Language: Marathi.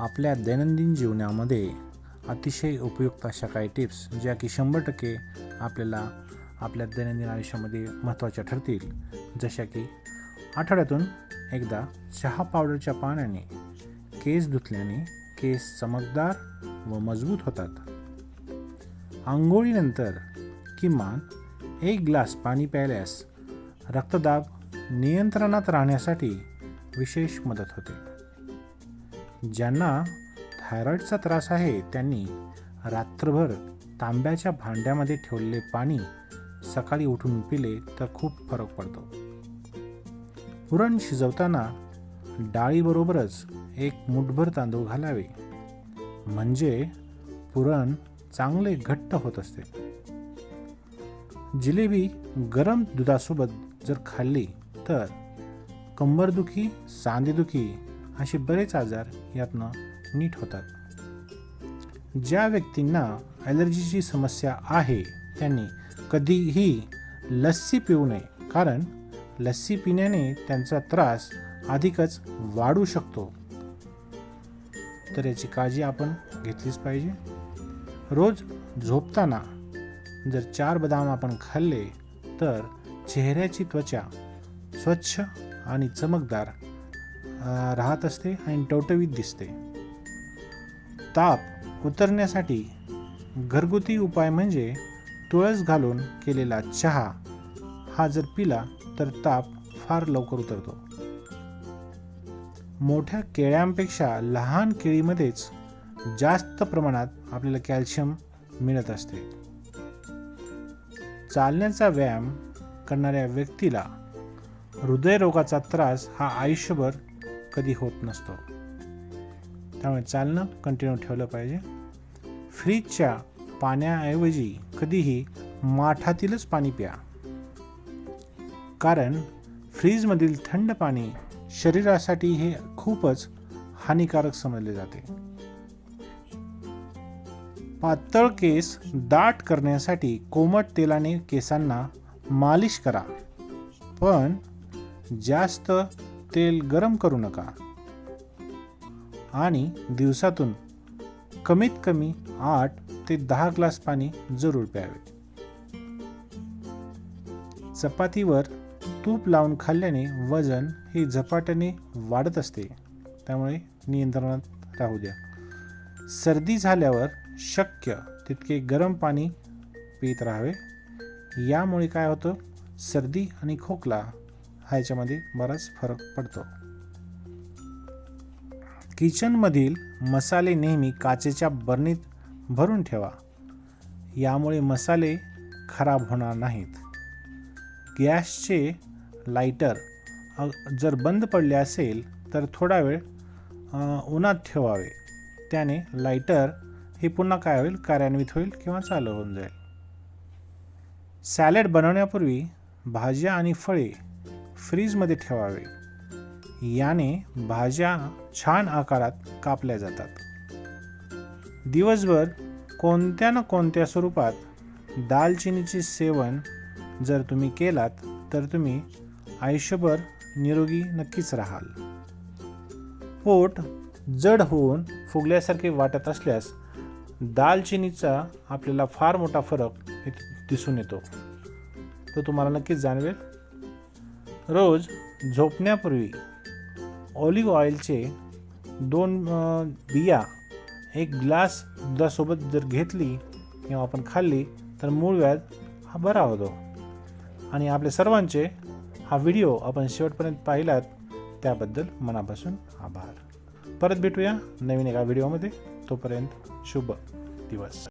आपल्या दैनंदिन जीवनामध्ये अतिशय उपयुक्त अशा काही टिप्स ज्या की शंभर टक्के आपल्याला आपल्या दैनंदिन आयुष्यामध्ये महत्त्वाच्या ठरतील. जशा की आठवड्यातून एकदा चहा पावडरच्या पाण्याने केस धुतल्याने केस चमकदार व मजबूत होतात. आंघोळीनंतर किमान एक ग्लास पाणी प्यायल्यास रक्तदाब नियंत्रणात राहण्यासाठी विशेष मदत होते. ज्यांना थायरॉईडचा त्रास आहे त्यांनी रात्रभर तांब्याच्या भांड्यामध्ये ठेवलेले पाणी सकाळी उठून पिले तर खूप फरक पडतो. पुरण शिजवताना डाळीबरोबरच एक मुठभर तांदूळ घालावे. म्हणजे पुरण चांगले घट्ट होत असते. जिलेबी गरम दुधासोबत जर खाल्ली तर कंबरदुखी सांधेदुखी असे बरेच आजार यातनं नीट होतात. ज्या व्यक्तींना ॲलर्जीची समस्या आहे त्यांनी कधीही लस्सी पिऊ नये. कारण लस्सी पिण्याने त्यांचा त्रास अधिकच वाढू शकतो. तर याची काळजी आपण घेतलीच पाहिजे. रोज झोपताना जर चार बदाम आपण खाल्ले तर चेहऱ्याची त्वचा स्वच्छ आणि चमकदार राहत असते आणि टवटवीत दिसते. ताप उतरण्यासाठी घरगुती उपाय म्हणजे तुळस घालून केलेला चहा. हा जर पिला तर ताप फार लवकर उतरतो. मोठ्या केळ्यांपेक्षा लहान केळीमध्येच जास्त प्रमाणात आपल्याला कॅल्शियम मिळत असते. चालण्याचा व्यायाम करणाऱ्या व्यक्तीला हृदयरोगाचा त्रास हा आयुष्यभर कधी होत नसतो. त्यामुळे चालणं कंटिन्यू ठेवलं पाहिजे. फ्रीजच्या पाण्याऐवजी कधीही माठातीलच पाणी प्या. कारण फ्रीजमधील थंड पाणी शरीरासाठी हे खूपच हानिकारक समजले जाते. पातळ केस दाट करण्यासाठी कोमट तेलाने केसांना मालिश करा. पण जास्त तेल गरम करू नका. आणि दिवसातून कमीत कमी आठ ते दहा ग्लास पाणी जरूर प्यावे. चपातीवर तूप लावून खाल्ल्याने वजन हे झपाट्याने वाढत असते. त्यामुळे नियंत्रणात राहू द्या. सर्दी झाल्यावर शक्य तितके गरम पाणी पित राहावे. यामुळे काय होतं? सर्दी आणि खोकला ह्याच्यामध्ये बराच फरक पडतो. किचनमधील मसाले नेहमी काचेच्या बरणीत भरून ठेवा. यामुळे मसाले खराब होणार नाहीत. गॅसचे लायटर जर बंद पडले असेल तर थोडा वेळ उन्हात ठेवावे. त्याने लायटर हे पुन्हा काय होईल? कार्यान्वित होईल किंवा चालू होऊन जाईल. सॅलड बनवण्यापूर्वी भाज्या आणि फळे फ्रीजमध्ये ठेवावे. याने भाज्या छान आकारात कापल्या जातात. दिवसभर कोणत्या ना कोणत्या स्वरूपात दालचिनीचे सेवन जर तुम्ही केलात तर तुम्ही आयुष्यभर निरोगी नक्कीच राहाल. पोट जड होऊन फुगल्यासारखे वाटत असल्यास दालचिनीचा आपल्याला फार मोठा फरक दिसून येतो. तो तुम्हाला नक्कीच जाणवेल. रोज झोपण्यापूर्वी ऑलिव्ह ऑइलचे दोन बिया एक ग्लास दुधासोबत जर घेतली किंवा आपण खाल्ली तर मूळ व्याध हा बरा होतो. आणि आपल्या सर्वांचे हा व्हिडिओ आपण शेवटपर्यंत पाहिलात त्याबद्दल मनापासून आभार. परत भेटूया नवीन एका व्हिडिओमध्ये. तोपर्यंत शुभ दिवस.